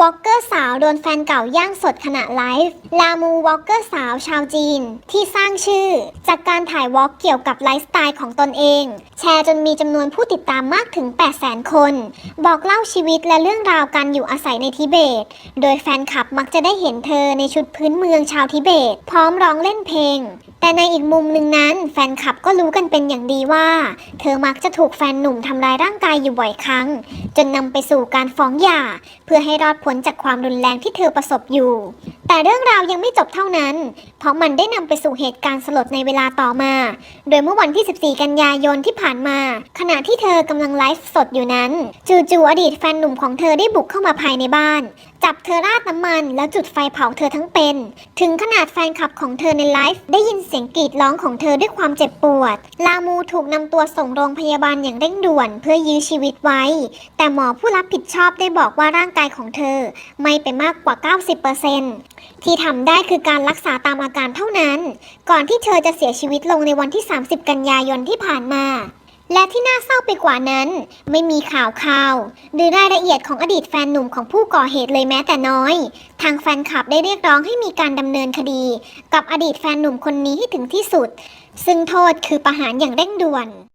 วอลเกอร์สาวโดนแฟนเก่าย่างสดขณะไลฟ์ลามูวอลเกอร์สาวชาวจีน ที่สร้างชื่อ จากการถ่ายวอล์กเกี่ยวกับไลฟ์สไตล์ของตนเอง แชร์จนมีจำนวนผู้ติดตามมากถึง 800,000 คน บอกเล่าชีวิตและเรื่องราวการอยู่อาศัยในทิเบต โดยแฟนคลับมักจะได้เห็นเธอในชุดพื้นเมืองชาวทิเบต พร้อมร้องเล่นเพลง แต่ในอีกมุมหนึ่งนั้น แฟนคลับก็รู้กันเป็นอย่างดีว่า เธอมักจะถูกแฟนหนุ่มทำร้ายร่างกายอยู่บ่อยครั้ง จนนำไปสู่การฟ้องหย่า เพื่อให้รอดพ้นจากความรุนแรงที่เธอประสบอยู่ แต่เรื่องราวยังไม่จบเท่านั้น เพราะมันได้นำไปสู่เหตุการณ์สลดในเวลาต่อมา โดยเมื่อวันที่ 14 กันยายนที่ผ่านมา ขณะที่เธอกำลังไลฟ์สดอยู่นั้น จู่ๆอดีตแฟนหนุ่มของเธอได้บุกเข้ามาภายในบ้าน จับเธอราดน้ำมันแล้วจุดไฟเผาเธอทั้งเป็น ถึงขนาดแฟนคลับของเธอในไลฟ์ได้ยินเสียงกรีดร้องของเธอด้วยความเจ็บปวด ลามูถูกนำตัวส่งโรงพยาบาลอย่างเร่งด่วนเพื่อยื้อชีวิตไว้ แต่หมอผู้รับผิดชอบได้บอกว่าร่างกายของเธอ ไม่ไปมากกว่า 90%ที่ทำได้คือการรักษาตามอาการเท่านั้น ก่อนที่เธอจะเสียชีวิตลงในวันที่ 30 กันยายนที่ผ่านมา และที่น่าเศร้าไปกว่านั้น ไม่มีข่าวข่าว หรือรายละเอียดของอดีตแฟนหนุ่มของผู้ก่อเหตุเลยแม้แต่น้อย ทางแฟนคลับได้เรียกร้องให้มีการดำเนินคดี กับอดีตแฟนหนุ่มคนนี้ให้ถึงที่สุด ซึ่งโทษคือประหารอย่างเร่งด่วน